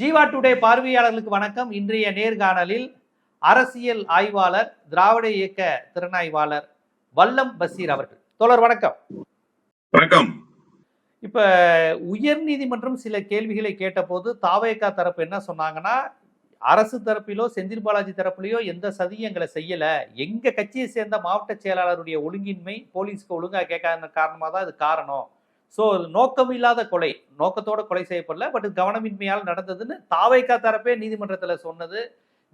Jeeva today பார்வையாளர்களுக்கு வணக்கம். இன்றைய நேர்காணலில் அரசியல் ஆய்வாளர் திராவிட இயக்க திறனாய்வாளர் வல்லம் பசீர் அவர்கள். தோழர் வணக்கம். வணக்கம். இப்ப உயர் நீதிமன்றம் சில கேள்விகளை கேட்டபோது தாவேகா தரப்பு என்ன சொன்னாங்கன்னா அரசு தரப்பிலோ செந்தில் பாலாஜி தரப்புலையோ எந்த சதியும் எங்களை செய்யல. எங்க கட்சியை சேர்ந்த மாவட்ட செயலாளருடைய ஒழுங்கின்மை போலீஸ்க்கு ஒழுங்கா கேட்காத காரணமாக தான் இது காரணம். ஸோ நோக்கம் இல்லாத கொலை. நோக்கத்தோட கொலை செய்யப்படல பட் கவனமின்மையால் நடந்ததுன்னு தாவைக்கா தரப்பே நீதிமன்றத்தில் சொன்னது.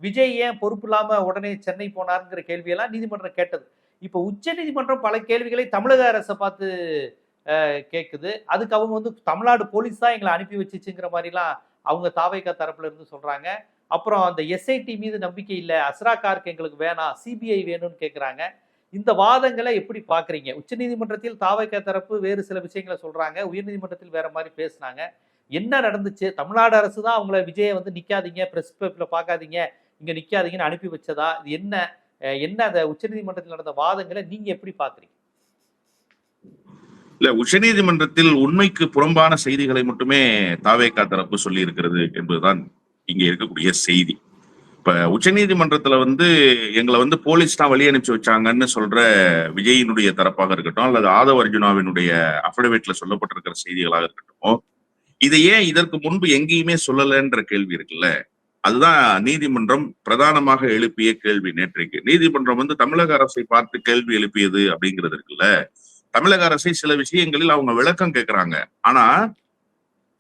விஜய் ஏன் பொறுப்பு இல்லாமல் உடனே சென்னை போனாருங்கிற கேள்வியெல்லாம் நீதிமன்றம் கேட்டது. இப்போ உச்ச நீதிமன்றம் பல கேள்விகளை தமிழக அரசை பார்த்து கேட்குது அதுக்கு அவங்க வந்து தமிழ்நாடு போலீஸ் தான் எங்களை அனுப்பி வச்சுச்சுங்கிற மாதிரிலாம் அவங்க தாவைக்கா தரப்புல இருந்து சொல்றாங்க. அப்புறம் அந்த எஸ்ஐடி மீது நம்பிக்கை இல்லை அஸ்ரா கார்க் எங்களுக்கு வேணாம் சிபிஐ வேணும்னு கேட்குறாங்க இந்த வாதங்களை எப்படி பார்க்குறீங்க? உச்சநீதிமன்றத்தில் தாவைக்கா தரப்பு வேறு சில விஷயங்களை சொல்கிறாங்க உயர்நீதிமன்றத்தில் வேறு மாதிரி பேசுனாங்க. என்ன நடந்துச்சு? தமிழ்நாடு அரசு தான் அவங்கள விஜயை வந்து நிற்காதீங்க ப்ரெஸ் பேப்பில் பார்க்காதீங்க இங்கே நிற்காதீங்கன்னு அனுப்பி வச்சதா? இது என்ன என்ன அந்த உச்சநீதிமன்றத்தில் நடந்த வாதங்களை நீங்கள் எப்படி பார்க்குறீங்க? இல்ல உச்சநீதிமன்றத்தில் உண்மைக்கு புறம்பான செய்திகளை மட்டுமே தாவேக்கா தரப்பு சொல்லி இருக்கிறது என்பதுதான் இங்க இருக்கக்கூடிய செய்தி. இப்ப உச்சநீதிமன்றத்துல வந்து எங்களை வந்து போலீஸ் தான் வழி அனுப்பிச்சு வச்சாங்கன்னு சொல்ற விஜயினுடைய தரப்பாக இருக்கட்டும் அல்லது ஆதவ அர்ஜுனாவினுடைய அஃபிடவிட்ல சொல்லப்பட்டிருக்கிற செய்திகளாக இருக்கட்டும் இதை ஏன் இதற்கு முன்பு எங்கேயுமே சொல்லலைன்ற கேள்வி இருக்குல்ல? அதுதான் நீதிமன்றம் பிரதானமாக எழுப்பிய கேள்வி நேற்றைக்கு. நீதிமன்றம் வந்து தமிழக அரசை பார்த்து கேள்வி எழுப்பியது அப்படிங்கிறது இருக்குல்ல? தமிழக அரசை சில விஷயங்களில் அவங்க விளக்கம் கேட்கிறாங்க. ஆனா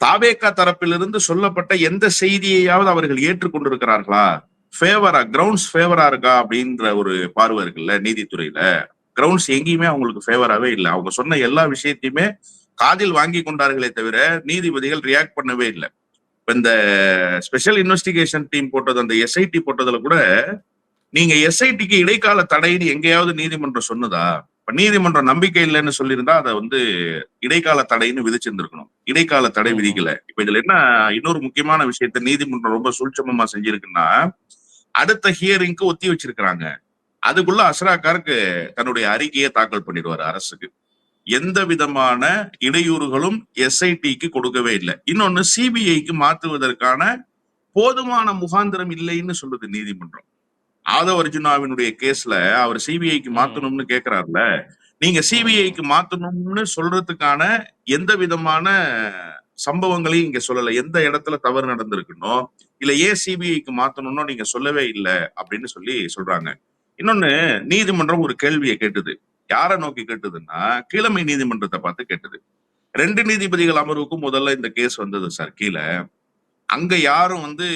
தாவேக்கா தரப்பிலிருந்து சொல்லப்பட்ட எந்த செய்தியையாவது அவர்கள் ஏற்றுக்கொண்டிருக்கிறார்களா? ஃபேவரா கிரவுண்ட்ஸ் ஃபேவரா இருக்கா அப்படின்ற ஒரு பார்வை இருக்குல்ல நீதித்துறையில. கிரவுண்ட்ஸ் எங்கேயுமே அவங்களுக்கு ஃபேவராகவே இல்லை. அவங்க சொன்ன எல்லா விஷயத்தையுமே காதில் வாங்கி கொண்டார்களே தவிர நீதிபதிகள் ரியாக்ட் பண்ணவே இல்லை. இப்ப இந்த ஸ்பெஷல் இன்வெஸ்டிகேஷன் டீம் போட்டது அந்த எஸ்ஐடி போட்டதுல கூட நீங்க எஸ்ஐடிக்கு இடைக்கால தடைன்னு எங்கேயாவது நீதிமன்றம் சொன்னதா? இப்ப நீதிமன்றம் நம்பிக்கை இல்லைன்னு சொல்லியிருந்தா அதை வந்து இடைக்கால தடைன்னு விதிச்சிருந்திருக்கணும். இடைக்கால தடை. விதிக்கல. இப்ப இதுல என்ன இன்னொரு முக்கியமான விஷயத்த நீதிமன்றம் ரொம்ப சூட்சமமா செஞ்சிருக்குன்னா அடுத்த ஹியரிங்க்கு ஒத்தி வச்சிருக்கிறாங்க. அதுக்குள்ள அஸ்ராக்காருக்கு தன்னுடைய அறிக்கையை தாக்கல் பண்ணிடுவாரு அரசுக்கு. எந்த விதமான இடையூறுகளும் எஸ்ஐடிக்கு கொடுக்கவே இல்லை. இன்னொன்னு சிபிஐக்கு மாத்துவதற்கான போதுமான முகாந்திரம் இல்லைன்னு சொல்லுது நீதிமன்றம். ஆதவ அர்ஜுனாவினுடைய கேஸ்ல அவர் சிபிஐக்கு மாத்தணும்னு கேக்குறாருல. நீங்க சிபிஐக்கு மாத்தணும்னு சொல்றதுக்கான எந்த விதமான சம்பவங்களையும் இங்க சொல்லல. எந்த இடத்துல தவறு நடந்திருக்கணும் இல்ல ஏன் சிபிஐக்கு மாத்தணும்னோ நீங்க சொல்லவே இல்லை அப்படின்னு சொல்லி சொல்றாங்க. இன்னொன்னு நீதிமன்றம் ஒரு கேள்வியை கேட்டது. யாரை நோக்கி கேட்டதுன்னா கீழமை நீதிமன்றத்தை பார்த்து கேட்டது. ரெண்டு நீதிபதிகள் அமர்வுக்கும் முதல்ல இந்த கேஸ் வந்தது சார். கீழே. அங்க யாரும் வந்து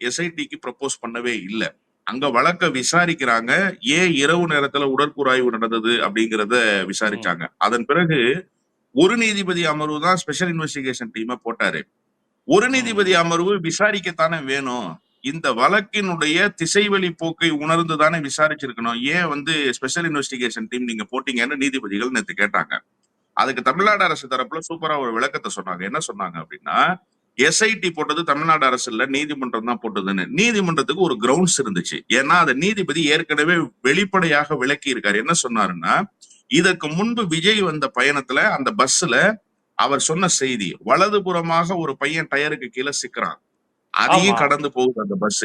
எஸ்ஐடிக்கு ப்ரப்போஸ் பண்ணவே இல்லை. அங்க வழக்க விசாரிக்கிறாங்க ஏன் இரவு நேரத்துல உடற்கூறாய்வு நடந்தது அப்படிங்கறத விசாரிச்சாங்க. அதன் பிறகு ஒரு நீதிபதி அமர்வு தான் ஸ்பெஷல் இன்வெஸ்டிகேஷன் டீமை போட்டாரு. ஒரு நீதிபதி அமர்வு விசாரிக்கத்தானே வேணும். இந்த வழக்கினுடைய திசைவழி போக்கை உணர்ந்து தானே விசாரிச்சிருக்கணும். ஏன் வந்து ஸ்பெஷல் இன்வெஸ்டிகேஷன் டீம் நீங்க போட்டீங்கன்னு நீதிபதிகள் நேற்று கேட்டாங்க. அதுக்கு தமிழ்நாடு அரசு தரப்புல சூப்பரா ஒரு விளக்கத்தை சொன்னாங்க. என்ன சொன்னாங்க அப்படின்னா எஸ்ஐடி போட்டது தமிழ்நாடு அரசு இல்ல நீதிமன்றம் தான் போட்டதுன்னு. நீதிமன்றத்துக்கு ஒரு கிரவுண்ட்ஸ் இருந்துச்சு. ஏன்னா அதை நீதிபதி ஏற்கனவே வெளிப்படையாக விளக்கி இருக்காரு என்ன சொன்னாருன்னா இதற்கு முன்பு விஜய் வந்த பயணத்துல அந்த பஸ்ல அவர் சொன்ன செய்தி வலதுபுறமாக ஒரு பையன் டயருக்கு கீழே சிக்கிறான். அதையும். கடந்து போகுது அந்த பஸ்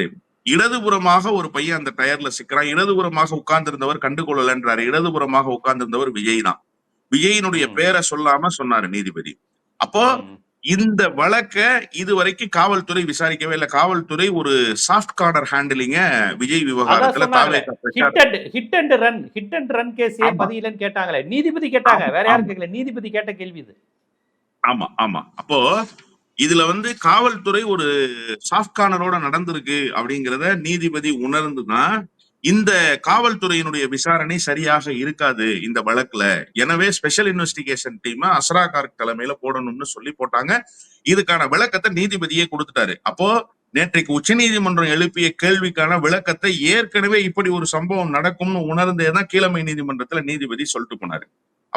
இடதுபுறமாக ஒரு பையன் அந்த டயர்ல சிக்கிறான். இடதுபுறமாக உட்கார்ந்திருந்தவர் கண்டுகொள்ளலன்றாரு இடதுபுறமாக உட்கார்ந்திருந்தவர் விஜய் தான். விஜயினுடைய. பேரை சொல்லாம சொன்னாரு நீதிபதி. அப்போ. இந்த வழக்க இதுவரைக்கும் காவல்துறை விசாரிக்கவே இல்லை. காவல்துறை ஒரு சாஃப்ட் கார்னர் ஹேண்டிலிங்க விஜய் விவகாரத்துல hit and run hit and run case ஏன். பதியலன்னு கேட்டாங்களே. நீதிபதி கேட்டாங்க. வேற யாரும். கேட்கல. நீதிபதி கேட்ட கேள்வி இது. ஆமா ஆமா. அப்போ இதுல வந்து காவல்துறை ஒரு சாஃப்ட் கார்னரோட நடந்திருக்கு அப்படிங்கிறத நீதிபதி உணர்ந்துதான் இந்த காவல்துறையினுடைய விசாரணை சரியாக இருக்காது இந்த வழக்குல. எனவே special investigation team Asra Garg தலைமையில போடணும்னு சொல்லி போட்டாங்க. இதுக்கான விளக்கத்தை நீதிபதியே கொடுத்துட்டாரு. அப்போ நேற்றைக்கு உச்சநீதிமன்றம் எழுப்பிய கேள்விக்கான விளக்கத்தை ஏற்கனவே இப்படி ஒரு சம்பவம் நடக்கும்னு உணர்ந்தே தான் கீழமை நீதிமன்றத்துல நீதிபதி சொல்லிட்டு போனாரு.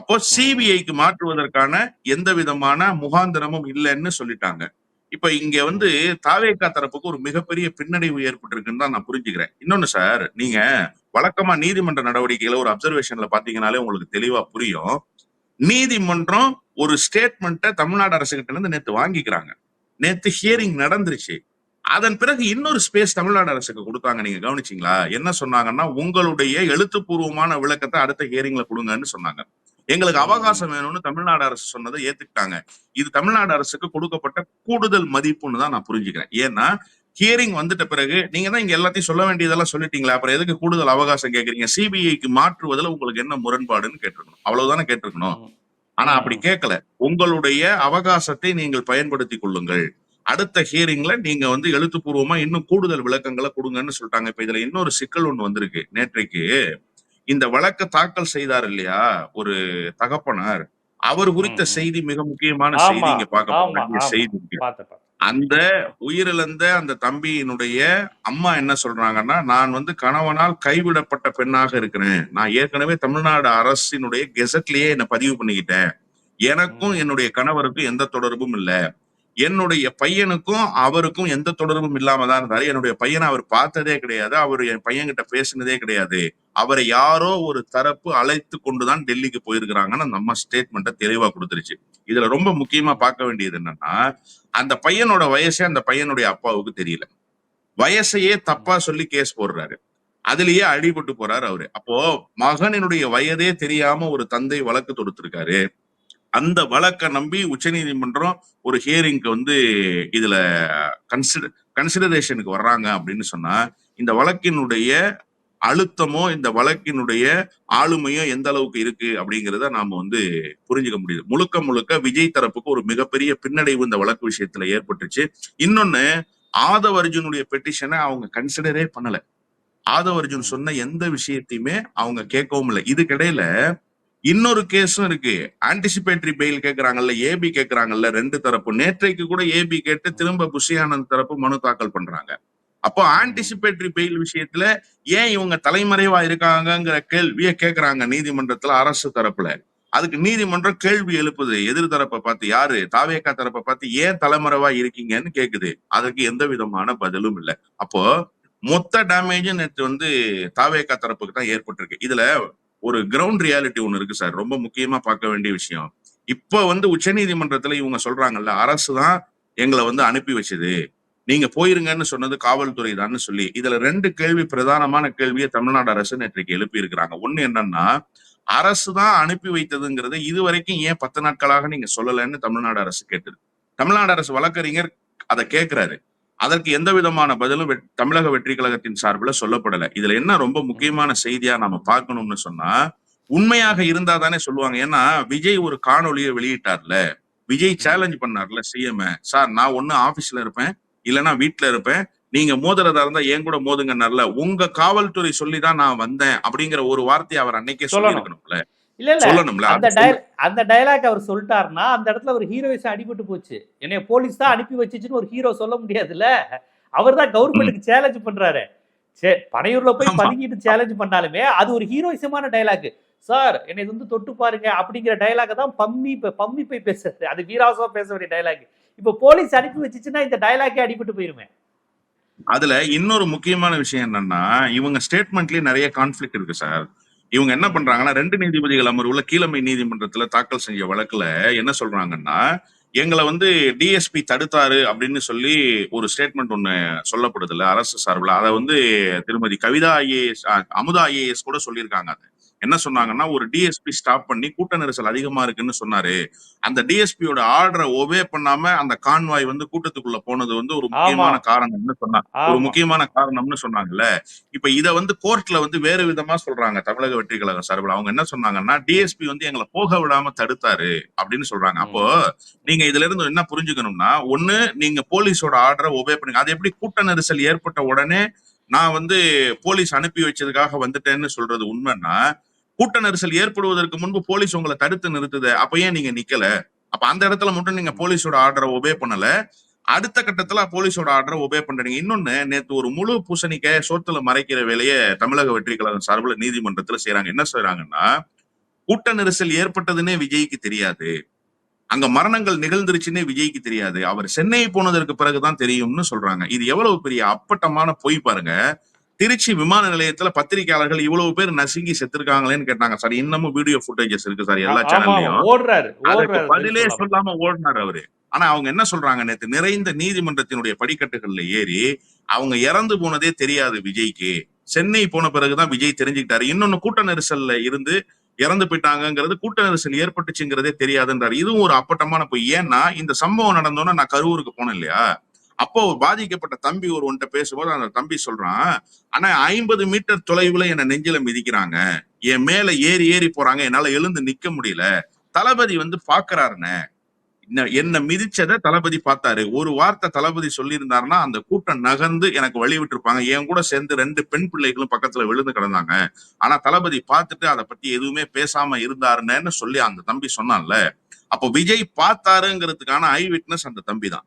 அப்போ சிபிஐக்கு மாற்றுவதற்கான எந்த விதமான முகாந்திரமும் இல்லைன்னு சொல்லிட்டாங்க. இப்ப இங்க வந்து தாவேக்கா தரப்புக்கு ஒரு மிகப்பெரிய பின்னடைவு ஏற்பட்டிருக்குன்னு தான் நான் புரிஞ்சுக்கிறேன். இன்னொன்னு சார் நீங்க வழக்கமா நீதிமன்ற நடவடிக்கைகளை ஒரு அப்சர்வேஷன்ல பாத்தீங்கன்னாலே உங்களுக்கு தெளிவா புரியும். நீதிமன்றம் ஒரு ஸ்டேட்மெண்ட்டை தமிழ்நாடு அரசு கிட்ட இருந்து நேத்து வாங்கிக்கிறாங்க. நேத்து ஹியரிங் நடந்துருச்சு. அதன் பிறகு இன்னொரு ஸ்பேஸ் தமிழ்நாடு அரசுக்கு கொடுத்தாங்க. நீங்க கவனிச்சீங்களா? என்ன சொன்னாங்கன்னா உங்களுடைய எழுத்துப்பூர்வமான விளக்கத்தை அடுத்த ஹியரிங்ல கொடுங்கன்னு சொன்னாங்க. எங்களுக்கு. அவகாசம் வேணும்னு தமிழ்நாடு அரசு சொன்னதை ஏத்துக்கிட்டாங்க. இது தமிழ்நாடு அரசுக்கு கொடுக்கப்பட்ட கூடுதல் மதிப்புன்னு தான் நான் புரிஞ்சுக்கிறேன். ஏன்னா ஹியரிங் வந்துட்ட பிறகு நீங்க தான் இங்க எல்லாத்தையும் சொல்ல வேண்டியதெல்லாம் சொல்லிட்டீங்களா அப்புறம் எதுக்கு கூடுதல் அவகாசம் கேக்குறீங்க? சிபிஐக்கு மாற்றுவதில் உங்களுக்கு என்ன முரண்பாடுன்னு கேட்டிருக்கணும். அவ்வளவுதானே கேட்டிருக்கணும். ஆனா அப்படி கேட்கல உங்களுடைய அவகாசத்தை நீங்கள் பயன்படுத்திக் கொள்ளுங்கள். அடுத்த ஹியரிங்ல நீங்க வந்து எழுத்துப்பூர்வமா இன்னும் கூடுதல் விளக்கங்களை கொடுங்கன்னு சொல்லிட்டாங்க. இப்ப இதுல இன்னொரு சிக்கல் ஒண்ணு வந்திருக்கு. நேற்றைக்கு இந்த வழக்க தாக்கல் செய்தார் இல்லையா? ஒரு தகப்பனார். அவர் குறித்த. செய்தி மிக முக்கியமான செய்தி இங்க பார்க்க. செய்தி. அந்த உயிரிழந்த அந்த தம்பியினுடைய அம்மா என்ன சொல்றாங்கன்னா நான் வந்து கணவனால் கைவிடப்பட்ட பெண்ணாக இருக்கிறேன். நான் ஏற்கனவே தமிழ்நாடு அரசினுடைய கெசட்லயே என்ன பதிவு பண்ணிக்கிட்டேன். எனக்கும். என்னுடைய கணவருக்கும் எந்த தொடர்பும் இல்ல. என்னுடைய பையனுக்கும் அவருக்கும் எந்த தொடர்பும் இல்லாம தான் இருந்தாரு. என்னுடைய பையனை அவர் பார்த்ததே கிடையாது. அவர் என் பையன்கிட்ட பேசினதே கிடையாது. அவரை யாரோ ஒரு தரப்பு அழைத்து கொண்டுதான் டெல்லிக்கு போயிருக்கிறாங்கன்னு நம்ம ஸ்டேட்மெண்ட்டை தெளிவா கொடுத்துருச்சு. இதுல ரொம்ப முக்கியமா பார்க்க வேண்டியது என்னன்னா அந்த பையனோட வயசே அந்த பையனுடைய அப்பாவுக்கு தெரியல. வயசையே தப்பா சொல்லி கேஸ் போடுறாரு. அதுலயே அடிபட்டு போறாரு அவரு. அப்போ மகனினுடைய வயதே தெரியாம ஒரு தந்தை வழக்கு தொடுத்திருக்காரு. அந்த வழக்கை நம்பி உச்சநீதிமன்றம் ஒரு ஹியரிங்க்கு வந்து இதுல கன்சிடர் கன்சிடரேஷனுக்கு வர்றாங்க அப்படின்னு சொன்னா இந்த வழக்கினுடைய அழுத்தமோ இந்த வழக்கினுடைய ஆளுமையோ எந்த அளவுக்கு இருக்கு அப்படிங்கிறத நாம வந்து புரிஞ்சுக்க முடியுது. முழுக்க முழுக்க விஜய் தரப்புக்கு ஒரு மிகப்பெரிய பின்னடைவு இந்த வழக்கு விஷயத்துல ஏற்பட்டுச்சு. இன்னொன்னு ஆதவ அர்ஜுனுடைய பெட்டிஷனை அவங்க கன்சிடரே பண்ணல. ஆதவ அர்ஜுன் சொன்ன எந்த விஷயத்தையுமே அவங்க கேட்கவும் இல்லை. இதுக்கிடையில இன்னொரு கேஸும் இருக்கு. ஆன்டிசிபேட்டரி பெயில் கேட்கறாங்கல்ல ஏபி கேட்கறாங்கல்ல ரெண்டு தரப்பு. நேற்றைக்கு கூட ஏபி கேட்டு திரும்ப புஷியானந்த் தரப்பு மனு தாக்கல் பண்றாங்க. அப்போ ஆன்டிசிபேட்டரி பெயில் விஷயத்துல ஏன் இவங்க தலைமறைவா இருக்காங்கங்கிற கேள்வியை கேட்கறாங்க நீதிமன்றத்துல அரசு தரப்புல. அதுக்கு நீதிமன்றம் கேள்வி எழுப்புது. எதிர் தரப்பை பார்த்து யாரு? தாவேக்கா தரப்பை பார்த்து ஏன் தலைமறைவா இருக்கீங்கன்னு கேக்குது. அதற்கு எந்த விதமான பதிலும் இல்லை. அப்போ மொத்த டேமேஜும் நேற்று வந்து தாவேக்கா தரப்புக்கு தான் ஏற்பட்டிருக்கு. இதுல ஒரு கிரவுண்ட் ரியாலிட்டி ஒண்ணு இருக்கு சார். ரொம்ப முக்கியமா பார்க்க வேண்டிய விஷயம். இப்ப வந்து உச்ச நீதிமன்றத்துல இவங்க சொல்றாங்கல்ல அரசு தான் எங்களை வந்து அனுப்பி வச்சது. நீங்க போயிருங்கன்னு சொன்னது காவல்துறை தான் சொல்லி இதுல ரெண்டு கேள்வி பிரதானமான கேள்வியை தமிழ்நாடு அரசு நேற்றைக்கு எழுப்பி இருக்கிறாங்க ஒண்ணு என்னன்னா அரசு தான் அனுப்பி வைத்ததுங்கிறத இதுவரைக்கும் ஏன் பத்து நாட்களாக நீங்க சொல்லலைன்னு தமிழ்நாடு அரசு கேட்டது தமிழ்நாடு அரசு வழக்கறிஞர் அதை கேட்கிறாரு. அதற்கு எந்த விதமான பதிலும் வெ- தமிழக வெற்றி கழகத்தின் சார்பில் சொல்லப்படலை. இதுல என்ன ரொம்ப முக்கியமான செய்தியா நாம பார்க்கணும்னு சொன்னா உண்மையாக இருந்தா தானே சொல்லுவாங்க. ஏன்னா விஜய் ஒரு காணொளியை வெளியிட்டார்ல. விஜய் சேலஞ்ச் பண்ணார்ல சிஎம் சார் நான் ஒன்னு ஆபீஸ்ல இருப்பேன். இல்லைன்னா வீட்ல இருப்பேன். நீங்க மோதுறதா இருந்தா என் கூட மோதுங்கன்னார்ல உங்க காவல்துறை சொல்லிதான் நான் வந்தேன் அப்படிங்கிற ஒரு வார்த்தையை அவர் அன்னைக்கே சொல்லணும். சொல்லியிருக்கணும்ல. இல்ல இல்ல. சொல்லணும்ல அந்த அந்த டயலாக் அவர் சொல்லிட்டாருன்னா அந்த இடத்துல ஒரு ஹீரோயிஸ் அடிபட்டு போச்சு. என்னைய போலீஸ் தான் அனுப்பி வச்சுச்சுன்னு ஒரு ஹீரோ சொல்ல முடியாதுல்ல. அவர் தான் கவர்மெண்ட்டுக்கு சேலஞ்ச் பண்றாரு. சே பனையூர்ல போய். பதுங்கிட்டு சேலஞ்ச் பண்ணாலுமே அது ஒரு ஹீரோயிசமான டயலாக் சார் என்னை இது வந்து தொட்டு பாருங்க அப்படிங்கிற டயலாக தான் பம்மி பம்மி போய் பேசுறது அது வீராசமா பேச வேண்டிய டயலாக் இப்ப போலீஸ் அனுப்பி வச்சுச்சுன்னா இந்த டயலாக்கே அடிபட்டு போயிருமே. அதுல இன்னொரு முக்கியமான விஷயம் என்னன்னா இவங்க ஸ்டேட்மெண்ட்லயே நிறைய கான்ஃபிளிக் இருக்கு சார் இவங்க என்ன பண்றாங்கன்னா ரெண்டு நீதிபதிகள் அமர்வுல கீழமை நீதிமன்றத்துல தாக்கல் செஞ்ச வழக்குல என்ன சொல்றாங்கன்னா எங்களை வந்து டிஎஸ்பி தடுத்தாரு அப்படின்னு சொல்லி ஒரு ஸ்டேட்மெண்ட் ஒண்ணு சொல்லப்படுதுல்ல அரசு சார்பில். அதை வந்து திருமதி கவிதா ஐஏஎஸ் அமுதா ஐஏஎஸ் கூட சொல்லியிருக்காங்க அது. என்ன சொன்னாங்கன்னா ஒரு டிஎஸ்பி ஸ்டாப் பண்ணி கூட்ட நெரிசல் அதிகமா இருக்குன்னு சொன்னாரு. அந்த டிஎஸ்பியோட ஆர்டரை ஒபே பண்ணாம அந்த கான்வாய் வந்து கூட்டத்துக்குள்ள போனது வந்து ஒரு முக்கியமான காரணம்னு சொன்னாங்க ஒரு. முக்கியமான காரணம்னு சொன்னாங்கல்ல. இப்ப இத வந்து கோர்ட்ல வந்து வேறு விதமா சொல்றாங்க தமிழக வெற்றி கழக சார்பில். அவங்க என்ன சொன்னாங்கன்னா டிஎஸ்பி வந்து எங்களை போக விடாம தடுத்தாரு அப்படின்னு சொல்றாங்க. அப்போ நீங்க இதுல இருந்து என்ன புரிஞ்சுக்கணும்னா ஒண்ணு நீங்க போலீஸோட ஆர்டரை ஒபே பண்ணுங்க. அது எப்படி கூட்ட நெரிசல் ஏற்பட்ட உடனே நான் வந்து போலீஸ் அனுப்பி வச்சதுக்காக வந்துட்டேன்னு சொல்றது உண்மைன்னா கூட்ட நெரிசல் ஏற்படுவதற்கு முன்பு போலீஸ் உங்களை தடுத்து நிறுத்துது. அப்ப ஏன் நீங்க நிக்கல? அப்ப அந்த இடத்துல மட்டும் நீங்க போலீஸோட ஆர்டரை ஒபே பண்ணல. அடுத்த கட்டத்துல போலீஸோட ஆர்டரை ஒபே பண்றீங்க. இன்னொன்னு நேத்து ஒரு முழு பூசணிக்கை சோத்துல மறைக்கிற வேலையை தமிழக வெற்றி கழகம் சார்பில் நீதிமன்றத்துல செய்யறாங்க என்ன செய்யறாங்கன்னா கூட்ட நெரிசல் ஏற்பட்டதுன்னே விஜய்க்கு தெரியாது. அங்க மரணங்கள் நிகழ்ந்துருச்சுன்னே விஜய்க்கு தெரியாது. அவர் சென்னை போனதற்கு பிறகுதான் தெரியும்னு சொல்றாங்க. இது எவ்வளவு பெரிய அப்பட்டமான பொய் பாருங்க. திருச்சி விமான நிலையத்துல பத்திரிகையாளர்கள் இவ்வளவு பேர் நசுங்கி செத்துருக்காங்களேன்னு கேட்டாங்க சார். இன்னமும் வீடியோ ஃபுட்டேஜஸ் இருக்கு சார் எல்லா சேனல்லையும் பதிலே சொல்லாம. ஓடினார் அவரு. ஆனா அவங்க என்ன சொல்றாங்க நேத்து? நிறைந்த நீதிமன்றத்தினுடைய படிக்கட்டுகள்ல ஏறி அவங்க இறந்து போனதே தெரியாது விஜய்க்கு. சென்னை போன பிறகுதான் விஜய் தெரிஞ்சுக்கிட்டாரு. இன்னொன்னு கூட்ட நெரிசல்ல இருந்து இறந்து போயிட்டாங்கங்கிறது கூட்ட நெரிசல் ஏற்பட்டுச்சுங்கிறதே தெரியாதுன்றாரு. இதுவும் ஒரு அப்பட்டமான பொய். ஏன்னா இந்த சம்பவம் நடந்தோன்னா நான் கரூருக்கு போனேன் இல்லையா? அப்போ பாதிக்கப்பட்ட தம்பி ஒரு ஒன்ட்ட பேசும்போது அந்த தம்பி சொல்றான் ஆனா ஐம்பது மீட்டர் தொலைவுல என்ன நெஞ்சில மிதிக்கிறாங்க. என் மேல ஏறி ஏறி போறாங்க. என்னால எழுந்து நிக்க முடியல. தளபதி வந்து பாக்குறாருன்னு என்ன- என்ன மிதிச்சத தளபதி பார்த்தாரு. ஒரு வார்த்தை தளபதி சொல்லியிருந்தாருன்னா அந்த கூட்டம் நகர்ந்து எனக்கு வழி விட்டுருப்பாங்க. என் கூட சேர்ந்து ரெண்டு பெண் பிள்ளைகளும் பக்கத்துல விழுந்து கிடந்தாங்க. ஆனா தளபதி பார்த்துட்டு அதை பத்தி எதுவுமே பேசாம இருந்தாருன்னு சொல்லி அந்த தம்பி சொன்னான்ல. அப்போ விஜய் பார்த்தாருங்கிறதுக்கான ஐ விட்னஸ் அந்த தம்பி தான்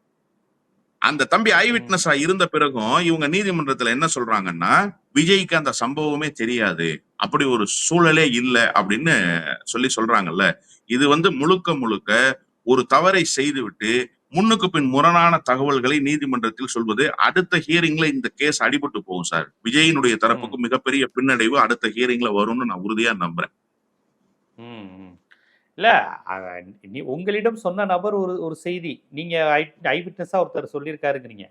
அந்த தம்பி ஐ விட்னஸா இருந்த பிறகும் இவங்க நீதிமன்றத்துல என்ன சொல்றாங்கன்னா விஜய்க்கு அந்த சம்பவமே தெரியாது. அப்படி ஒரு சூழலே இல்ல அப்படின்னு சொல்லி சொல்றாங்கல்ல. இது வந்து முழுக்க முழுக்க ஒரு தவறை செய்துவிட்டு முன்னுக்கு பின் முரணான தகவல்களை நீதிமன்றத்தில் சொல்வது அடுத்த ஹியரிங்ல இந்த கேஸ் அடிபட்டு போகும் சார். விஜயினுடைய தரப்புக்கு மிகப்பெரிய பின்னடைவு அடுத்த ஹியரிங்ல வரும்னு நான் உறுதியா நம்புறேன். இல்ல நீ உங்களிடம் சொன்ன நபர் ஒரு ஒரு செய்தி. நீங்க ஐ விட்னஸா ஒருத்தர் சொல்லியிருக்காருங்கிறீங்க.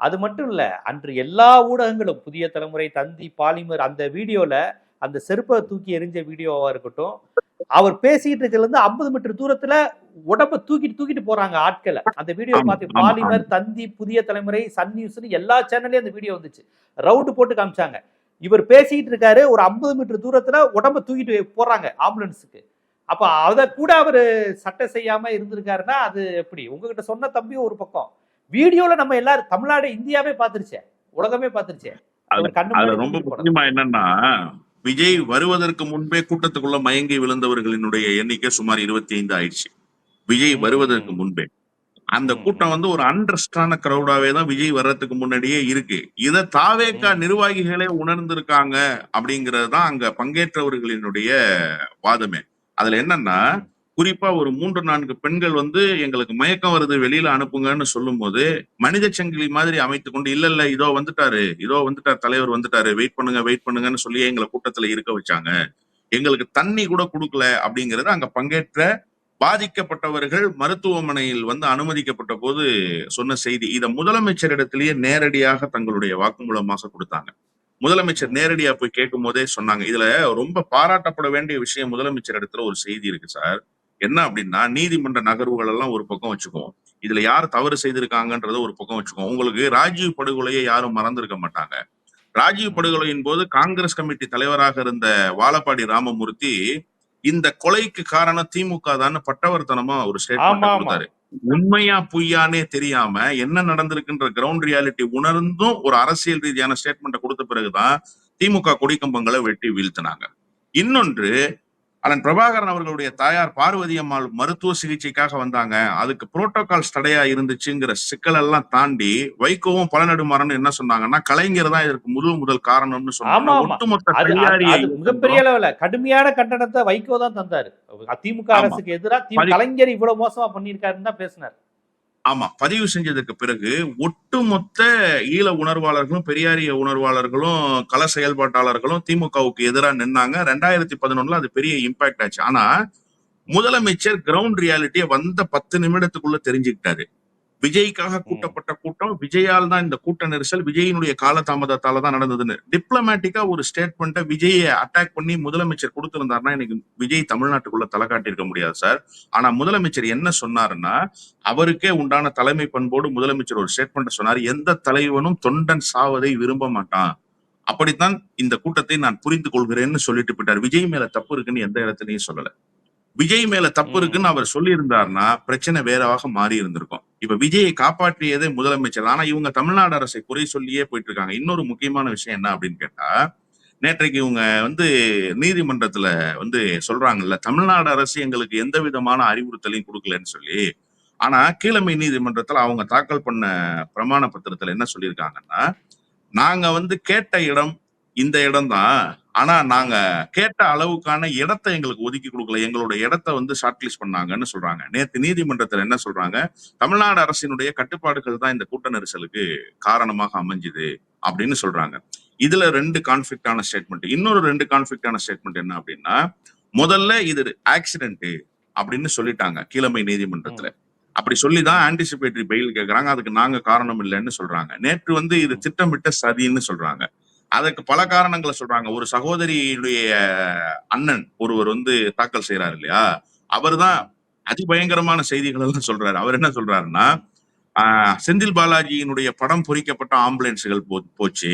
அது மட்டும் இல்ல அன்று எல்லா ஊடகங்களும் புதிய தலைமுறை தந்தி பாலிமர் அந்த வீடியோல அந்த செருப்பை தூக்கி எறிஞ்ச வீடியோவா இருக்கட்டும் அவர் பேசிட்டு இருக்கிறதுல இருந்து ஐம்பது மீட்டர் தூரத்துல உடம்ப தூக்கிட்டு தூக்கிட்டு போறாங்க ஆட்களை. அந்த வீடியோ பார்த்து பாலிமர் தந்தி புதிய தலைமுறை சன் நியூஸ்னு எல்லா சேனல்லையும் அந்த வீடியோ வந்துச்சு. ரவுண்டு போட்டு காமிச்சாங்க. இவர் பேசிட்டு இருக்காரு ஒரு ஐம்பது மீட்டர் தூரத்துல உடம்ப தூக்கிட்டு போறாங்க ஆம்புலன்ஸுக்கு. அப்ப அத கூட அவரு சட்டை செய்யாம இருந்திருக்காருன்னா அது எப்படி உங்ககிட்ட சொன்ன தம்பி ஒரு பக்கம் வீடியோல நம்ம எல்லாரும் தமிழ்நாடு இந்தியாவே பாத்துருச்சே உலகமே முன்னாடி ரொம்ப. முக்கியமா என்னன்னா விஜய் வருவதற்கு முன்பே கூட்டத்துக்குள்ள மயங்கி விழுந்தவர்களினுடைய எண்ணிக்கை சுமார் இருபத்தி ஐந்து ஆயிடுச்சு விஜய் வருவதற்கு. முன்பே அந்த கூட்டம். வந்து ஒரு அண்டர்ஸ்டான கிரௌடாவே தான் விஜய் வர்றதுக்கு முன்னாடியே இருக்கு இத தாவேக்கா. நிர்வாகிகளே உணர்ந்திருக்காங்க அப்படிங்கிறது தான் அங்க பங்கேற்றவர்களினுடைய வாதமே அதுல என்னன்னா குறிப்பா ஒரு மூன்று நான்கு பெண்கள் வந்து எங்களுக்கு மயக்கம் வருது வெளியில அனுப்புங்கன்னு சொல்லும் போது மனித சங்கிலி மாதிரி அமைத்து கொண்டு இல்ல இல்ல இதோ வந்துட்டாரு இதோ வந்துட்டார் தலைவர் வந்துட்டாரு வெயிட் பண்ணுங்க வெயிட் பண்ணுங்கன்னு சொல்லி எங்களை கூட்டத்துல இருக்க வச்சாங்க. எங்களுக்கு தண்ணி கூட கொடுக்கல அப்படிங்கறது அங்க பங்கேற்ற பாதிக்கப்பட்டவர்கள் மருத்துவமனையில் வந்து அனுமதிக்கப்பட்ட போது சொன்ன செய்தி. இதை முதலமைச்சரிடத்திலேயே நேரடியாக தங்களுடைய வாக்குமூலமாக கொடுத்தாங்க. முதலமைச்சர் நேரடியா போய் கேட்கும் போதே சொன்னாங்க. இதுல ரொம்ப பாராட்டப்பட வேண்டிய விஷயம் முதலமைச்சர் இடத்துல ஒரு செய்தி இருக்கு சார். என்ன அப்படின்னா நீதிமன்ற நகர்வுகள் எல்லாம் ஒரு பக்கம் வச்சுக்குவோம். இதுல யார் தவறு செய்திருக்காங்கன்றத ஒரு பக்கம் வச்சுக்குவோம். உங்களுக்கு ராஜீவ் படுகொலையை யாரும் மறந்திருக்க மாட்டாங்க. ராஜீவ் படுகொலையின் போது காங்கிரஸ் கமிட்டி தலைவராக இருந்த வாழப்பாடி ராமமூர்த்தி இந்த கொலைக்கு காரணம் திமுக தான் பட்டவர்த்தனமா ஒரு ஸ்டேட்மெண்ட். கொடுத்தாரு. உண்மையா பொய்யானே தெரியாம என்ன நடந்திருக்குன்ற கிரவுண்ட் ரியாலிட்டி உணர்ந்தும் ஒரு அரசியல் ரீதியான ஸ்டேட்மெண்ட் கொடுத்த பிறகுதான் திமுக கொடிக்கம்பங்களை வெட்டி வீழ்த்தினாங்க. இன்னொன்று அண்ணன் பிரபாகரன் அவர்களுடைய தாயார் பார்வதி அம்மாள் மருத்துவ சிகிச்சைக்காக வந்தாங்க. அதுக்கு புரோட்டோகால்ஸ் தடையா இருந்துச்சுங்கிற சிக்கல் எல்லாம் தாண்டி வைகோவும் பழநெடுமாறன் என்ன சொன்னாங்கன்னா கலைஞர் தான் இதற்கு முதல் முதல் காரணம்னு சொன்னாங்க. ஒட்டுமொத்த மிகப்பெரிய அளவுல கடுமையான கண்டனத்தை வைகோ தான் தந்தாரு. திமுக ஆமா. அரசுக்கு எதிரா தி- பரி- கலைஞர் இவ்வளவு மோசமா பண்ணியிருக்காருன்னு தான் பேசினார். ஆமா பதிவு செஞ்சதுக்கு பிறகு ஒட்டுமொத்த ஈழ உணர்வாளர்களும் பெரியாரிய உணர்வாளர்களும் கள செயல்பாட்டாளர்களும் திமுகவுக்கு எதிராக நின்னாங்க. ரெண்டாயிரத்தி பதினொன்னுல அது பெரிய இம்பாக்ட் ஆச்சு. ஆனா முதலமைச்சர் கிரவுண்ட் ரியாலிட்டியை வந்த பத்து நிமிடத்துக்குள்ள தெரிஞ்சுக்கிட்டாரு. விஜய்க்காக கூட்டப்பட்ட கூட்டம் விஜயால் தான் இந்த கூட்ட நெரிசல் விஜயினுடைய காலதாமதத்தால தான் நடந்ததுன்னு. டிப்ளமேட்டிக்கா ஒரு ஸ்டேட்மெண்ட்டை விஜயை அட்டாக் பண்ணி முதலமைச்சர் கொடுத்திருந்தாருன்னா இன்னைக்கு விஜய் தமிழ்நாட்டுக்குள்ள தலை காட்டியிருக்க முடியாது சார் ஆனா முதலமைச்சர் என்ன சொன்னாருன்னா அவருக்கே உண்டான தலைமை பண்போடு முதலமைச்சர் ஒரு ஸ்டேட்மெண்ட் சொன்னார். எந்த தலைவனும் தொண்டன் சாவதை விரும்ப மாட்டான். அப்படித்தான் இந்த கூட்டத்தை நான் புரிந்து கொள்கிறேன்னு சொல்லிட்டு போயிட்டார். விஜய் மேல தப்பு இருக்குன்னு எந்த இடத்துலயும் சொல்லல. விஜய் மேல தப்பு. இருக்குன்னு அவர் சொல்லி இருந்தாருன்னா பிரச்சனை வேறவாக மாறி இருந்திருக்கும். இப்ப விஜயை காப்பாற்றியதே முதலமைச்சர். ஆனா இவங்க தமிழ்நாடு அரசை குறை சொல்லியே போயிட்டு இருக்காங்க இன்னொரு முக்கியமான விஷயம் என்ன அப்படின்னு கேட்டா நேற்றைக்கு இவங்க வந்து நீதிமன்றத்துல வந்து சொல்றாங்கல்ல தமிழ்நாடு அரசு எங்களுக்கு எந்த விதமான அறிவுறுத்தலையும் கொடுக்கலன்னு சொல்லி. ஆனா கீழமை நீதிமன்றத்துல அவங்க தாக்கல் பண்ண பிரமாண பத்திரத்துல என்ன சொல்லியிருக்காங்கன்னா நாங்க வந்து கேட்ட இடம் இந்த இடம் தான் ஆனா நாங்க கேட்ட அளவுக்கான இடத்தை எங்களுக்கு ஒதுக்கி கொடுக்கல. எங்களோட இடத்தை வந்து ஷார்ட் லிஸ்ட் பண்ணாங்கன்னு சொல்றாங்க. நேற்று நீதிமன்றத்தில் என்ன சொல்றாங்க? தமிழ்நாடு அரசினுடைய கட்டுப்பாடுகள் தான் இந்த கூட்ட நெரிசலுக்கு காரணமாக அமைஞ்சுது அப்படின்னு சொல்றாங்க. இதுல ரெண்டு கான்ஃபிளிக்டான ஸ்டேட்மெண்ட் இன்னொரு ரெண்டு கான்ஃபிளிக்டான ஸ்டேட்மெண்ட் என்ன அப்படின்னா முதல்ல இது ஆக்சிடென்ட் அப்படின்னு சொல்லிட்டாங்க கீழமை நீதிமன்றத்துல. அப்படி சொல்லி தான் ஆன்டிசிபேட்டரி பெயில் கேட்கறாங்க அதுக்கு நாங்க காரணம் இல்லைன்னு சொல்றாங்க. நேற்று வந்து இது திட்டமிட்ட சதின்னு சொல்றாங்க. அதுக்கு பல காரணங்களை சொல்றாங்க. ஒரு சகோதரியுடைய அண்ணன் ஒருவர் வந்து தாக்கல் செய்யறாரு இல்லையா? அவர்தான் அதிபயங்கரமான செய்திகள் எல்லாம் சொல்றாரு. அவர் என்ன சொல்றாருன்னா செந்தில் பாலாஜியினுடைய படம் பொறிக்கப்பட்ட ஆம்புலன்ஸுகள் போ போச்சு.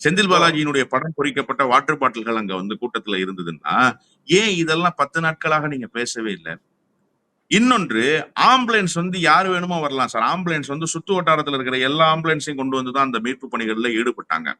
செந்தில் பாலாஜியினுடைய படம் பொறிக்கப்பட்ட வாட்டர் பாட்டில்கள் அங்க வந்து கூட்டத்துல இருந்ததுன்னா ஏன் இதெல்லாம் பத்து நாட்களாக நீங்க பேசவே இல்லை? இன்னொன்று ஆம்புலன்ஸ் வந்து யார் வேணுமோ வரலாம் சார். ஆம்புலன்ஸ் வந்து சுத்து வட்டாரத்துல இருக்கிற எல்லா ஆம்புலன்ஸையும் கொண்டு வந்து தான் அந்த மீட்பு பணிகள்ல ஈடுபட்டாங்க.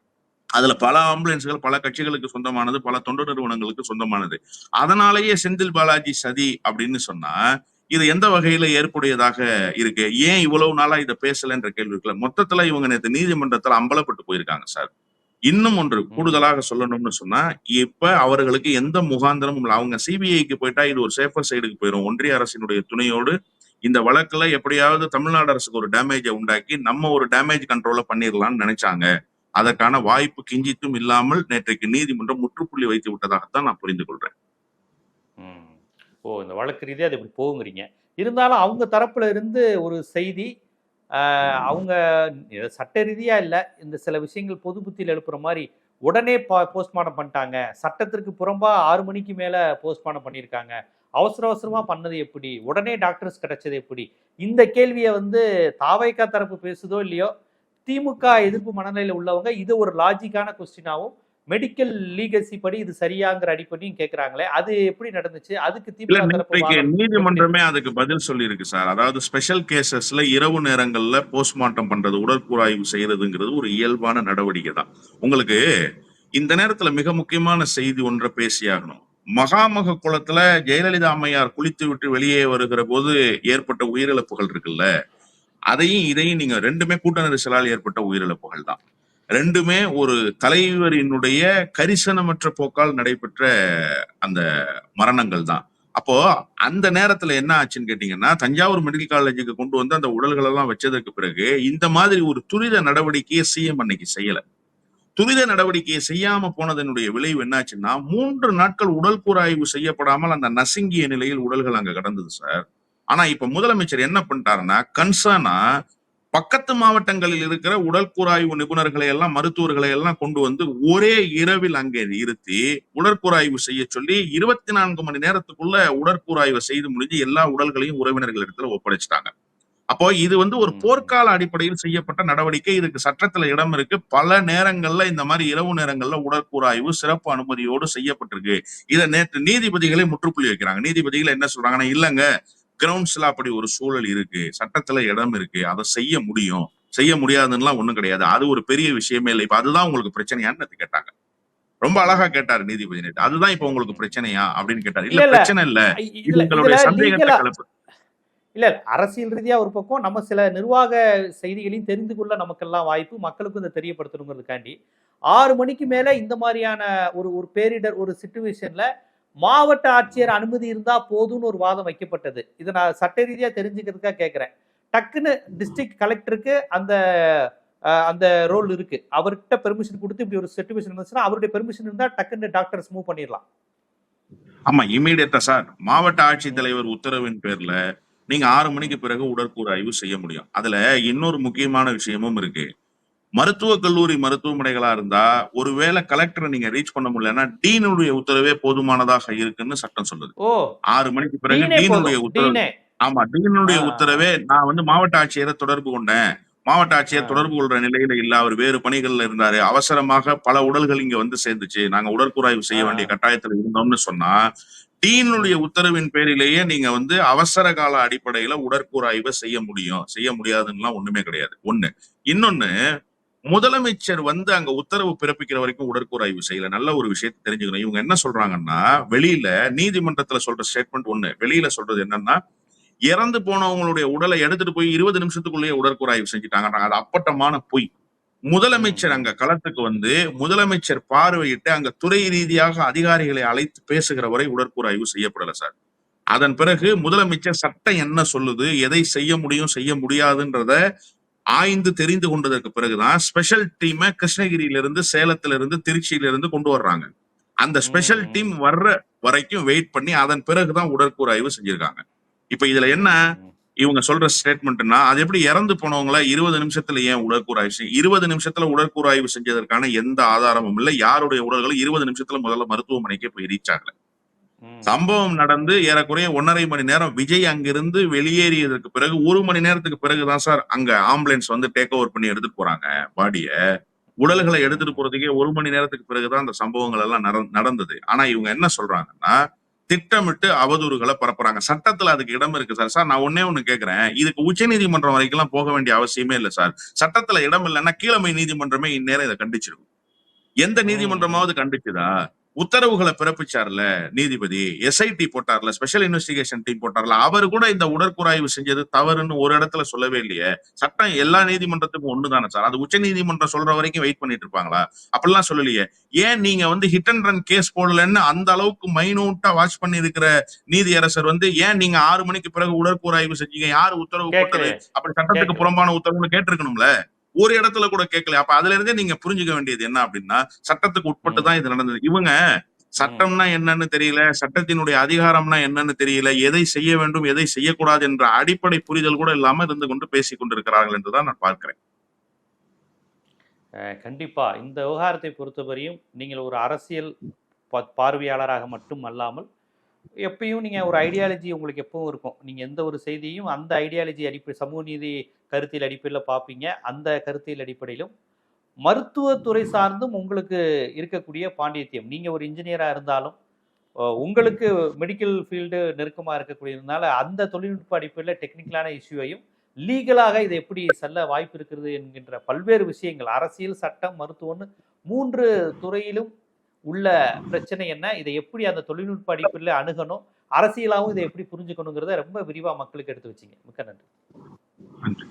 அதுல பல ஆம்புலன்ஸ்கள் பல கட்சிகளுக்கு சொந்தமானது பல தொண்டு நிறுவனங்களுக்கு சொந்தமானது. அதனாலேயே செந்தில் பாலாஜி சதி அப்படின்னு சொன்னா இது எந்த வகையில ஏற்புடையதாக இருக்கு? ஏன் இவ்வளவு நாளா இதை பேசலன்ற கேள்வி இருக்குல்ல? மொத்தத்துல இவங்க நேற்று நீதிமன்றத்துல அம்பலப்பட்டு போயிருக்காங்க சார். இன்னும் ஒன்று கூடுதலாக சொல்லணும்னு சொன்னா இப்ப அவர்களுக்கு எந்த முகாந்திரமும் இல்லை. அவங்க சிபிஐக்கு போயிட்டா இது ஒரு சேஃபர் சைடுக்கு போயிடும் ஒன்றிய அரசினுடைய துணையோடு இந்த வழக்குல எப்படியாவது தமிழ்நாடு அரசுக்கு ஒரு டேமேஜை உண்டாக்கி நம்ம ஒரு டேமேஜ் கண்ட்ரோல பண்ணிடலாம்னு நினைச்சாங்க. அதற்கான வாய்ப்பு கிஞ்சித்தும் இல்லாமல் நேற்றைக்கு நீதிமன்றம் முற்றுப்புள்ளி வைத்து விட்டதாகத்தான் நான் புரிந்து கொள்றேன். ஓ இந்த வழக்கு ரீதியாக அது இப்படி போகுங்கிறீங்க. இருந்தாலும் அவங்க தரப்புல இருந்து ஒரு செய்தி அவங்க சட்ட ரீதியா இல்ல இந்த சில விஷயங்கள் பொது புத்தியில் எழுப்புற மாதிரி உடனே போஸ்ட்மார்ட்டம் பண்ணிட்டாங்க. சட்டத்திற்கு புறம்பா ஆறு மணிக்கு மேல போஸ்ட்மார்ட்டம் பண்ணியிருக்காங்க. அவசர அவசரமா பண்ணது எப்படி? உடனே டாக்டர்ஸ் கிடைச்சது எப்படி? இந்த கேள்வியை வந்து தாவைக்கா தரப்பு பேசுதோ இல்லையோ? திமுக எதிர்ப்பு மனநிலையில் உள்ளவங்க இது ஒரு லாஜிக்கான கொஸ்டினாவும் மெடிக்கல் லீகசி படி இது சரியாங்கிற அடிப்படையும் கேக்குறாங்களே. அது எப்படி நடந்துச்சு? அதுக்கு திமுக? நீதிமன்றமே அதுக்கு பதில் சொல்லியிருக்கு சார். அதாவது ஸ்பெஷல் கேசஸ்ல இரவு நேரங்கள்ல போஸ்ட்மார்ட்டம் பண்றது உடற்கூறாய்வு செய்யறதுங்கிறது ஒரு இயல்பான நடவடிக்கை தான். உங்களுக்கு இந்த நேரத்துல மிக முக்கியமான செய்தி ஒன்றை பேசியாகணும் மகாமக குளத்துல ஜெயலலிதா அம்மையார் குளித்து விட்டு வெளியே வருகிற போது ஏற்பட்ட உயிரிழப்புகள் இருக்குல்ல? அதையும் இதையும் நீங்க ரெண்டுமே கூட்ட நெரிசலால் ஏற்பட்ட உயிரிழப்புகள் தான். ரெண்டுமே ஒரு தலைவரினுடைய கரிசனமற்ற போக்கால் நடைபெற்ற அந்த மரணங்கள் தான். அப்போ அந்த நேரத்துல என்ன ஆச்சுன்னு கேட்டீங்கன்னா தஞ்சாவூர் மெடிக்கல் காலேஜுக்கு கொண்டு வந்து அந்த உடல்கள் எல்லாம் வச்சதற்கு பிறகு இந்த மாதிரி ஒரு துரித நடவடிக்கையை சிஎம் அன்னைக்கு செய்யல. துரித நடவடிக்கையை செய்யாம போனதனுடைய விளைவு என்னாச்சுன்னா மூன்று நாட்கள் உடல் கூராய்வு செய்யப்படாமல் அந்த நசுங்கிய நிலையில் உடல்கள் அங்க கடந்தது சார். ஆனா இப்ப முதலமைச்சர் என்ன பண்ணிட்டாருன்னா கன்சர்னா பக்கத்து மாவட்டங்களில் இருக்கிற உடற்கூறாய்வு நிபுணர்களை எல்லாம் மருத்துவர்களை எல்லாம் கொண்டு வந்து ஒரே இரவில் அங்கே இருத்தி உடற்கூறாய்வு செய்ய சொல்லி இருபத்தி நான்கு மணி நேரத்துக்குள்ள உடற்கூறாய்வு செய்து முடிஞ்சு எல்லா உடல்களையும் உறவினர்கள் இடத்துல ஒப்படைச்சிட்டாங்க. அப்போ இது வந்து ஒரு போர்க்கால அடிப்படையில் செய்யப்பட்ட நடவடிக்கை. இதுக்கு சட்டத்துல இடம் இருக்கு. பல நேரங்கள்ல இந்த மாதிரி இரவு நேரங்கள்ல உடற்கூறாய்வு சிறப்பு அனுமதியோடு செய்யப்பட்டிருக்கு. இதை நேற்று நீதிபதிகளே முற்றுப்புள்ளி வைக்கிறாங்க. நீதிபதிகள் என்ன சொல்றாங்கன்னா இல்லங்க கிரவுண்ட்ஸ்ல அப்படி ஒரு சூழல் இருக்கு சட்டத்துல இடம் இருக்கு அதை செய்ய முடியும். செய்ய முடியாதுன்னுலாம் ஒண்ணும் கிடையாது. அது ஒரு பெரிய விஷயமே இல்லை. இப்ப அதுதான் உங்களுக்கு பிரச்சனையான்னு கேட்டாங்க. ரொம்ப அழகா கேட்டாரு நீதிபதி நேற்று. அதுதான் இப்ப உங்களுக்கு பிரச்சனையா அப்படின்னு கேட்டாரு. இல்ல. பிரச்சனை இல்ல. உங்களுடைய சந்தேகத்தை இல்ல அரசியல் ரீதியா ஒரு பக்கம் நம்ம சில நிர்வாக செய்திகளையும் தெரிந்து கொள்ள நமக்கெல்லாம் வாய்ப்பு மக்களுக்கும் இதை தெரியப்படுத்தணுங்கிறதுக்காண்டி. ஆறு மணிக்கு மேல இந்த மாதிரியான ஒரு ஒரு பேரிடர் ஒரு சுச்சுவேஷன்ல மாவட்ட ஆட்சியர் அனுமதி இருந்தா போதும்னு ஒரு வாதம் வைக்கப்பட்டது. இதை நான் சட்ட ரீதியாக தெரிஞ்சுக்கிறதுக்காக கேட்குறேன் டக்குன்னு டிஸ்ட்ரிக்ட் கலெக்டருக்கு அந்த அந்த ரோல் இருக்கு. அவர்கிட்ட பெர்மிஷன் கொடுத்து இப்படி ஒரு சுச்சுவேஷன் இருந்துச்சுன்னா அவருடைய பெர்மிஷன் இருந்தா டக்குன்னு டாக்டர்ஸ் மூவ் பண்ணிடலாம். ஆமா இமீடியட்டா சார். மாவட்ட ஆட்சித்தலைவர் உத்தரவின் பேர்ல நீங்க ஆறு மணிக்கு பிறகு உடற்கூறு ஆய்வு செய்ய முடியும். அதுல இன்னொரு முக்கியமான விஷயமும் இருக்கு. மருத்துவக் கல்லூரி மருத்துவமனைகளா இருந்தா ஒருவேளை கலெக்டரை நீங்க ரீச் பண்ண முடியலன்னா டீனுடைய உத்தரவே போதுமானதாக இருக்குன்னு சட்டம் சொல்லுது. ஆறு மணிக்கு பிறகு டீனே டீனுடைய உத்தரவு. ஆமா டீனுடைய. உத்தரவே நான் வந்து மாவட்ட ஆட்சியரை தொடர்பு கொண்டேன். மாவட்ட ஆட்சியர். தொடர்பு கொள்ற நிலையில இல்ல அவர் வேறு பணிகள்ல இருந்தாரு. அவசரமாக பல உடல்கள் இங்க வந்து சேர்ந்துச்சு. நாங்க உடற்கூறாய்வு செய்ய. வேண்டிய கட்டாயத்துல இருந்தோம்னு சொன்னா டீனுடைய உத்தரவின் பேரிலேயே நீங்க வந்து அவசர கால அடிப்படையில உடற்கூறாய்வை செய்ய முடியும். செய்ய முடியாதுன்னுலாம் ஒண்ணுமே கிடையாது. ஒண்ணு. இன்னொன்னு முதலமைச்சர் வந்து அங்க உத்தரவு பிறப்பிக்கிற வரைக்கும் உடற்கூராய்வு செய்யல. நல்ல ஒரு விஷயத்தை தெரிஞ்சுக்கணும். இவங்க என்ன சொல்றாங்கன்னா வெளியில நீதிமன்றத்துல சொல்ற ஸ்டேட்மெண்ட் ஒண்ணு வெளியில சொல்றது என்னன்னா இறந்து போனவங்களுடைய உடலை எடுத்துட்டு போய் இருபது நிமிஷத்துக்குள்ளேயே உடற்கூறாய்வு செஞ்சுட்டாங்க அது அப்பட்டமான பொய். முதலமைச்சர் அங்க களத்துக்கு வந்து முதலமைச்சர் பார்வையிட்டு அங்க துறை ரீதியாக அதிகாரிகளை அழைத்து பேசுகிற வரை உடற்கூறாய்வு செய்யப்படல சார். அதன் பிறகு முதலமைச்சர் சட்டம் என்ன சொல்லுது எதை செய்ய முடியும் செய்ய முடியாதுன்றத ஆய்ந்து தெரிந்து கொண்டதற்கு பிறகுதான் ஸ்பெஷல் டீமை கிருஷ்ணகிரியில இருந்து சேலத்துல இருந்து திருச்சியில இருந்து கொண்டு வர்றாங்க அந்த ஸ்பெஷல். டீம் வர்ற வரைக்கும் வெயிட் பண்ணி அதன் பிறகுதான் உடற்கூறு ஆய்வு செஞ்சிருக்காங்க இப்ப இதுல என்ன. இவங்க சொல்ற ஸ்டேட்மெண்ட்னா அது எப்படி இறந்து போனவங்கள இருபது நிமிஷத்துல ஏன் உடற்கூறு ஆய்வு இருபது நிமிஷத்துல உடற்கூறு ஆய்வு செஞ்சதற்கான எந்த ஆதாரமும் இல்லை யாருடைய உடல்களும் இருபது நிமிஷத்துல முதல்ல மருத்துவமனைக்கு போய் ரீச் ஆகல. சம்பவம் நடந்து ஏறக்குறைய ஒன்னரை மணி நேரம். விஜய் அங்கிருந்து வெளியேறியதற்கு பிறகு ஒரு மணி நேரத்துக்கு பிறகுதான் சார் அங்க ஆம்புலன்ஸ் வந்து டேக் ஓவர் பண்ணி எடுத்துட்டு போறாங்க. பாடிய உடல்களை எடுத்துட்டு போறதுக்கே ஒரு மணி நேரத்துக்கு பிறகுதான் அந்த சம்பவங்கள் எல்லாம் நடந்தது. ஆனா இவங்க என்ன சொல்றாங்கன்னா திட்டமிட்டு அவதூறுகளை பரப்புறாங்க. சட்டத்துல அதுக்கு இடம் இருக்கு சார். சார் நான் ஒன்னே ஒண்ணு கேக்குறேன். இதுக்கு உச்ச நீதிமன்றம் வரைக்கும் எல்லாம் போக வேண்டிய அவசியமே இல்லை சார். சட்டத்துல இடம் இல்லைன்னா கீழமை நீதிமன்றமே இந்நேரம் இதை கண்டிச்சிருக்கும் எந்த நீதிமன்றமாவது கண்டிச்சுதா? உத்தரவுகளை பிறப்பிச்சார்ல நீதிபதி எஸ்ஐடி போட்டார்ல ஸ்பெஷல் இன்வெஸ்டிகேஷன் டீம் போட்டார்ல அவர் கூட இந்த உடற்கூறாய்வு செஞ்சது தவறுன்னு ஒரு இடத்துல சொல்லவே இல்லையே. சட்டம் எல்லா நீதிமன்றத்துக்கும் ஒண்ணுதானே சார்? அது உச்ச நீதிமன்றம் சொல்ற வரைக்கும் வெயிட் பண்ணிட்டு இருப்பாங்களா? அப்படிலாம் சொல்லலையே. ஏன் நீங்க வந்து ஹிட் அண்ட் ரன் கேஸ் போடலன்னு அந்த அளவுக்கு மைனூட்டா வாட்ச் பண்ணி இருக்கிற நீதியரசர் வந்து ஏன் நீங்க ஆறு மணிக்கு பிறகு உடற்கூறாய்வு செஞ்சீங்க? யாரு உத்தரவு போட்டது? அப்படி சட்டத்துக்கு புறம்பான உத்தரவுன்னு கேட்டிருக்கணும்ல. ஒரு இடத்துல கூட கேட்கல. அப்ப அதுல இருந்தே நீங்க புரிஞ்சுக்க வேண்டியது என்ன அப்படின்னா சட்டத்துக்கு உட்பட்டு தான் இது நடந்தது. இவங்க சட்டம்னா என்னன்னு தெரியல சட்டத்தினுடைய அதிகாரம்னா என்னன்னு தெரியல எதை செய்ய வேண்டும் எதை செய்யக்கூடாது என்ற அடிப்படை புரிதல் கூட இல்லாம இருந்து கொண்டு பேசிக் கொண்டிருக்கிறார்கள் என்றுதான் நான் பார்க்கிறேன். கண்டிப்பா. இந்த விவகாரத்தை பொறுத்தவரையும் நீங்கள் ஒரு அரசியல் பார்வையாளராக மட்டும் அல்லாமல் எப்பயும் நீங்க ஒரு ஐடியாலஜி உங்களுக்கு எப்பவும் இருக்கும். நீங்க எந்த ஒரு செய்தியும் அந்த ஐடியாலஜி அடிப்படை சமூக நீதி கருத்தியல் அடிப்படையில் பார்ப்பீங்க அந்த கருத்தியல் அடிப்படையிலும் மருத்துவத்துறை சார்ந்தும் உங்களுக்கு இருக்கக்கூடிய பாண்டித்யம் நீங்கள் ஒரு இன்ஜினியராக இருந்தாலும் உங்களுக்கு மெடிக்கல் ஃபீல்டு நெருக்கமாக இருக்கக்கூடியதுனால அந்த தொழில்நுட்ப அடிப்படையில் டெக்னிக்கலான இஷ்யூவையும் லீகலாக இது எப்படி செல்ல வாய்ப்பு இருக்கிறது என்கின்ற பல்வேறு விஷயங்கள் அரசியல் சட்டம் மருத்துவம்னு மூன்று துறையிலும் உள்ள பிரச்சனை என்ன? இதை எப்படி அந்த தொழில்நுட்ப அடிப்படையில் அணுகணும்? அரசியலாகவும் இதை எப்படி புரிஞ்சுக்கணுங்கிறத ரொம்ப விரிவாக மக்களுக்கு எடுத்து வச்சிங்க. மிக்க நன்றி. நன்றி.